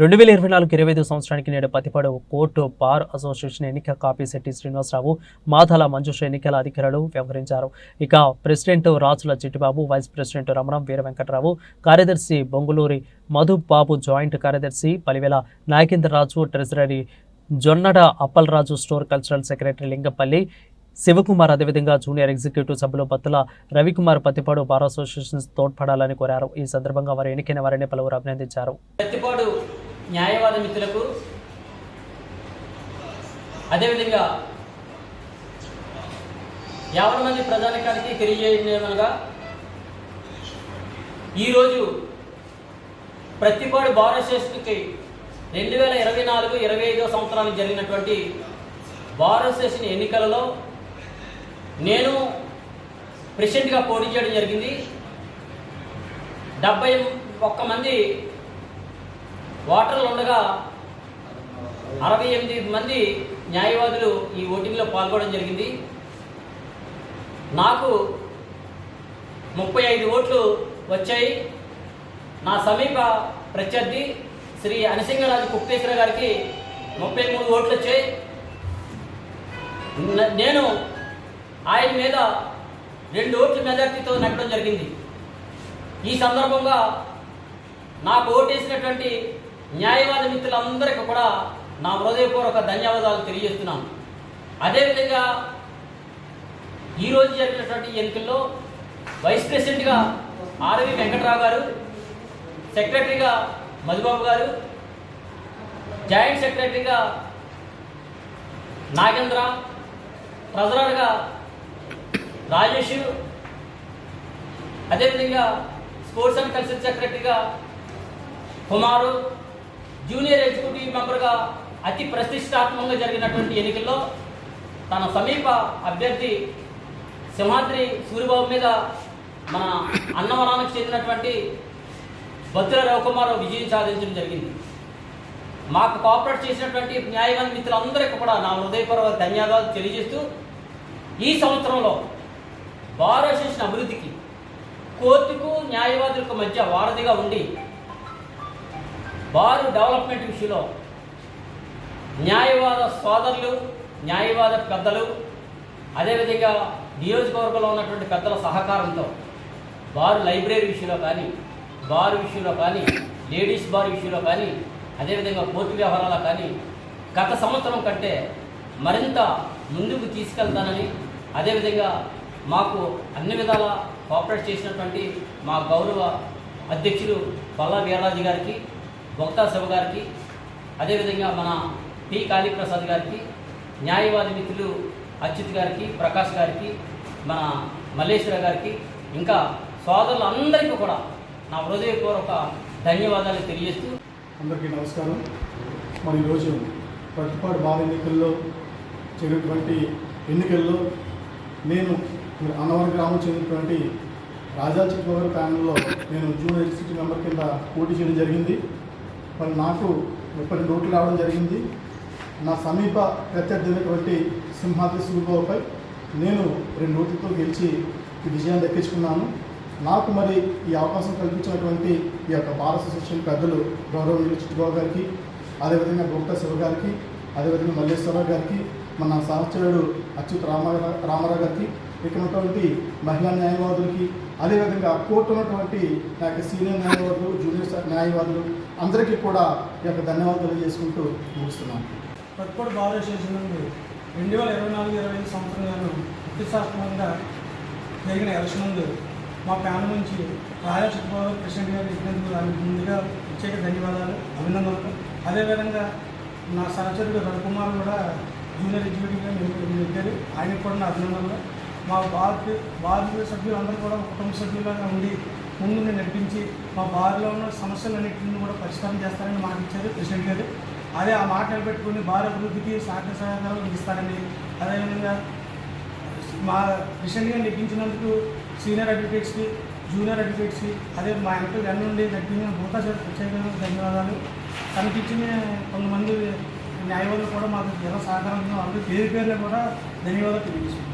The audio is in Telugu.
రెండు వేల ఇరవై నాలుగు ఇరవై ఐదు సంవత్సరానికి నేడు పతిపాడు కోర్టు బార్ అసోసియేషన్ ఎన్నిక కాపిశెట్టి శ్రీనివాసరావు మాధాల మంజుష ఎన్నికల అధికారులు వ్యవహరించారు. ఇక president Rajula Chittibabu vice president Ramanam Veera Venkatarao కార్యదర్శి బొంగులూరి మధు బాబు జాయింట్ కార్యదర్శి Palivela Nagendraraju treasury Jonnada Appalaraju store cultural secretary Lingapalli Sivakumar అదేవిధంగా జూనియర్ ఎగ్జిక్యూటివ్ సభ్యులు బత్తుల రవికుమార్ పతిపాడు బార్ అసోసియేషన్ తోడ్పడాలని కోరారు. ఈ సందర్భంగా వారు ఎన్నికైన వారిని పలువురు అభినందించారు. న్యాయవాద మిత్రులకు అదేవిధంగా యాభై మంది ప్రజానికానికి తెలియజేయమనగా ఈరోజు ప్రతిపాడు భారతదేశానికి రెండు వేల ఇరవై నాలుగు ఇరవై ఐదో సంవత్సరానికి జరిగినటువంటి భారతదేశం ఎన్నికలలో నేను ప్రెసిడెంట్గా పోటీ చేయడం జరిగింది. డెబ్బై ఒక్క మంది ఓటర్లు ఉండగా అరవై ఎనిమిది మంది న్యాయవాదులు ఈ ఓటింగ్లో పాల్గొనడం జరిగింది. నాకు ముప్పై ఐదు ఓట్లు వచ్చాయి. నా సమీప ప్రత్యర్థి శ్రీ అనిసింగరాజు కుక్తేశ్వర గారికి ముప్పై మూడు ఓట్లు వచ్చాయి. నేను ఆయన మీద రెండు ఓట్ల మెజార్టీతో నడపడం జరిగింది. ఈ సందర్భంగా నాకు ఓటేసినటువంటి న్యాయవాద మిత్రులందరికీ కూడా నా హృదయపూర్వక ధన్యవాదాలు తెలియజేస్తున్నాను. అదేవిధంగా ఈరోజు జరిగినటువంటి ఎన్నికల్లో వైస్ ప్రెసిడెంట్గా ఆర్వి వెంకట్రావు గారు సెక్రటరీగా మధుబాబు గారు జాయింట్ సెక్రటరీగా నాగేంద్ర ట్రెజరర్గా రాజేష్ అదేవిధంగా స్పోర్ట్స్ అండ్ కల్చర్ సెక్రటరీగా కుమారు జూనియర్ ఎగ్జిక్యూటివ్ మెంబర్గా అతి ప్రతిష్టాత్మకంగా జరిగినటువంటి ఎన్నికల్లో తన సమీప అభ్యర్థి సింహాద్రి సూర్యబాబు మీద మన అన్నవరానికి చెందినటువంటి బత్తుల రవికుమార్ విజయం సాధించడం జరిగింది. మాకు కోఆపరేట్ చేసినటువంటి న్యాయవాది మిత్రులందరికీ కూడా నా హృదయపూర్వక ధన్యవాదాలు తెలియజేస్తూ ఈ సంవత్సరంలో బార్ అభివృద్ధికి కోర్టుకు న్యాయవాదులకు మధ్య వారధిగా ఉండి వారు డెవలప్మెంట్ విషయంలో న్యాయవాద సోదరులు న్యాయవాద పెద్దలు అదేవిధంగా నియోజకవర్గంలో ఉన్నటువంటి పెద్దల సహకారంతో వారు లైబ్రరీ విషయంలో కానీ బారు విషయంలో కానీ లేడీస్ బార్ విషయంలో కానీ అదేవిధంగా కోర్టు వ్యవహారాల కానీ గత సంవత్సరం కంటే మరింత ముందుకు తీసుకెళ్తానని అదేవిధంగా మాకు అన్ని విధాల కోఆపరేట్ చేసినటువంటి మా గౌరవ అధ్యక్షులు పల్లా వీరరాజు గారికి బొక్తా శివ గారికి అదేవిధంగా మన పి కాళీప్రసాద్ గారికి న్యాయవాది మిత్రులు అచ్యుత్ గారికి ప్రకాష్ గారికి మన మల్లేశ్వర గారికి ఇంకా సోదరులందరికీ కూడా నా హృదయపూర్వక ధన్యవాదాలు తెలియజేస్తూ అందరికీ నమస్కారం. మరి ఈరోజు ప్రతిపాటు బాల ఎన్నికల్లో జరిగినటువంటి ఎన్నికల్లో నేను అన్నవరం గ్రామం చెందినటువంటి రాజా చిక్కవరం ప్యానల్లో నేను జూనియర్ సిటీ మెంబర్ కింద పోటీ చేయడం జరిగింది. మరి నాకు ముప్పై రెండు ఓట్లు రావడం జరిగింది. నా సమీప ప్రత్యర్థినటువంటి సింహాద్రి సూరిబాబుపై నేను రెండు ఓట్లతో గెలిచి ఈ విజయాన్ని దక్కించుకున్నాను. నాకు మరి ఈ అవకాశం కల్పించినటువంటి ఈ యొక్క భారత అసోసియేషన్ పెద్దలు గౌరవనీయులు చిట్టుబాబు గారికి అదేవిధంగా గుప్తా శివ గారికి అదేవిధంగా మల్లేశ్వరరావు గారికి మన సహచరుడు అచ్యుత్ రామారావు గారికి ఇక్కడ ఉన్నటువంటి మహిళా న్యాయవాదులకి అదేవిధంగా కోర్టు ఉన్నటువంటి నా యొక్క సీనియర్ న్యాయవాదులు జూనియర్ న్యాయవాదులు అందరికీ కూడా ఈ యొక్క ధన్యవాదాలు చేసుకుంటూ ముగిస్తున్నాను. పట్టుకోడు బార్ అసోసియేషన్ నుండి రెండు వేల ఇరవై నాలుగు ఇరవై ఐదు సంవత్సరం గాను ప్రతిష్టాత్మకంగా జరిగిన ఎలక్షన్ ముందు మా ప్యానల్ నుంచి రాజా చిట్టుబాబు ప్రెసిడెంట్ గారు ఇచ్చినందుకు దానికి ముందుగా ప్రత్యేక ధన్యవాదాలు అభినందనలు. అదేవిధంగా నా సహచరుడు రవికుమార్ కూడా జూనియర్ ఎగ్జిక్యూటివ్గా నెగ్గారు ఆయనకు కూడా నా అభినందనలు. మా బార్ బార్ సభ్యులందరూ కూడా కుటుంబ సభ్యులుగా ఉండి ముందు నడిపించి మా బార్లో ఉన్న సమస్యలన్నింటినీ కూడా పరిష్కారం చేస్తారని మాట ఇచ్చారు ప్రెసిడెంట్ గారు. అదే ఆ మాట నిలబెట్టుకుని బార్ అభివృద్ధికి సహకార సహకారాలు అందిస్తారని అదేవిధంగా మా రీసెంట్గా నడిపించినందుకు సీనియర్ అడ్వకేట్స్కి జూనియర్ అడ్వకేట్స్కి అదే మా ఎంపీ గన్ నుండి నడిపించిన భూతా సార్ ప్రత్యేకంగా ధన్యవాదాలు. కనిపించిన కొంతమంది న్యాయవాదులు కూడా మాకు ఎలా సహకారం ఉందో అందరూ పేరు పేర్లు కూడా ధన్యవాదాలు తెలియజేస్తున్నాను